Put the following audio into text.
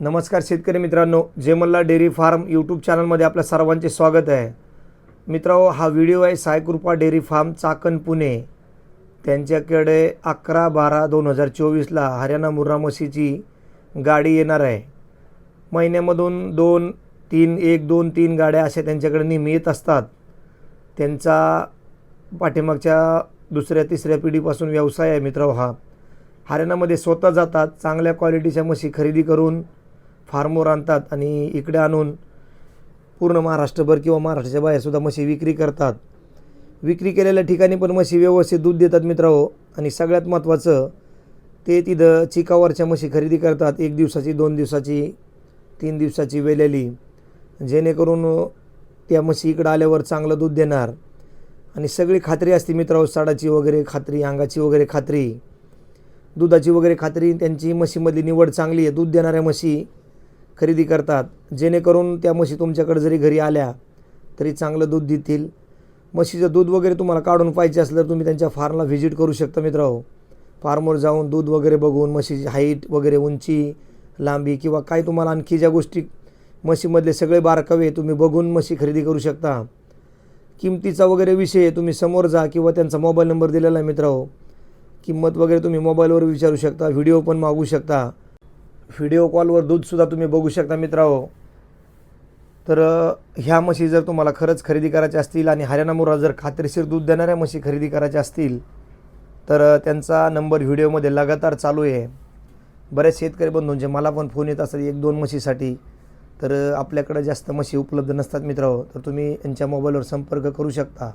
नमस्कार शेतकरी मित्रांनो जेमल्ला डेअरी फार्म यूट्यूब चॅनलमध्ये आपल्या सर्वांचे स्वागत आहे. मित्रांनो हा व्हिडिओ आहे सायकृपा डेअरी फार्म चाकण पुणे. त्यांच्याकडे अकरा बारा दोन हजार चोवीसला हरियाणा मुर्रा म्हशीची गाडी येणार आहे. महिन्यामधून दोन तीन एक दोन तीन गाड्या अशा त्यांच्याकडे नेहमी येत असतात. त्यांचा पाठीमागच्या दुसऱ्या तिसऱ्या पिढीपासून व्यवसाय आहे मित्रांनो हा. हरियाणामध्ये स्वतः जातात चांगल्या क्वालिटीच्या म्हशी खरेदी करून फार्मवर आणतात आणि इकडे आणून पूर्ण महाराष्ट्रभर किंवा महाराष्ट्राच्या बाहेरसुद्धा म्हशी विक्री करतात. विक्री केलेल्या ठिकाणी पण म्हशी व्यवस्थित दूध देतात मित्रांनो. आणि सगळ्यात महत्त्वाचं ते तिथं चिकावरच्या म्हशी खरेदी करतात. एक दिवसाची दोन दिवसाची तीन दिवसाची वेलेली. जेणेकरून त्या म्हशी इकडं आल्यावर चांगलं दूध देणार. आणि सगळी खात्री असते मित्रांनो साडाची वगैरे खात्री अंगाची वगैरे खात्री. दुधाची वगैरे खात्री त्यांची म्हशीमधली निवड चांगली आहे. दूध देणाऱ्या म्हशी खरेदी करतात. जेणेकरून त्या म्हशी तुमच्याकडे जरी घरी आल्या तरी चांगलं दूध देतील. म्हशीचं दूध वगैरे तुम्हाला काढून पाहिजे असलं तर तुम्ही त्यांच्या फार्मला व्हिजिट करू शकता मित्रांनो. फार्मवर जाऊन दूध वगैरे बघून म्हशीची हाईट वगैरे उंची लांबी किंवा काय तुम्हाला आणखी ज्या गोष्टी म्हशीमधले सगळे बारकावे तुम्ही बघून म्हशी खरेदी करू शकता. किमतीचा वगैरे विषय तुम्ही समोर जा किंवा त्यांचा मोबाईल नंबर दिलेला आहे मित्रांनो. किंमत वगैरे तुम्ही मोबाईलवर विचारू शकता व्हिडिओ पण मागू शकता. व्हिडिओ कॉलवर दूधसुद्धा तुम्ही बघू शकता मित्रांनो. तर ह्या म्हशी जर तुम्हाला खरंच खरेदी करायच्या असतील आणि हरियाणा जर खात्रीशीर दूध देणाऱ्या म्हशी खरेदी करायच्या असतील तर त्यांचा नंबर व्हिडिओमध्ये लगातार चालू आहे. बऱ्याच शेतकरी बंधूंचे मला पण फोन येत असतात एक दोन म्हशीसाठी. तर आपल्याकडं जास्त म्हशी उपलब्ध नसतात मित्रांनो. तर तुम्ही यांच्या मोबाईलवर संपर्क करू शकता.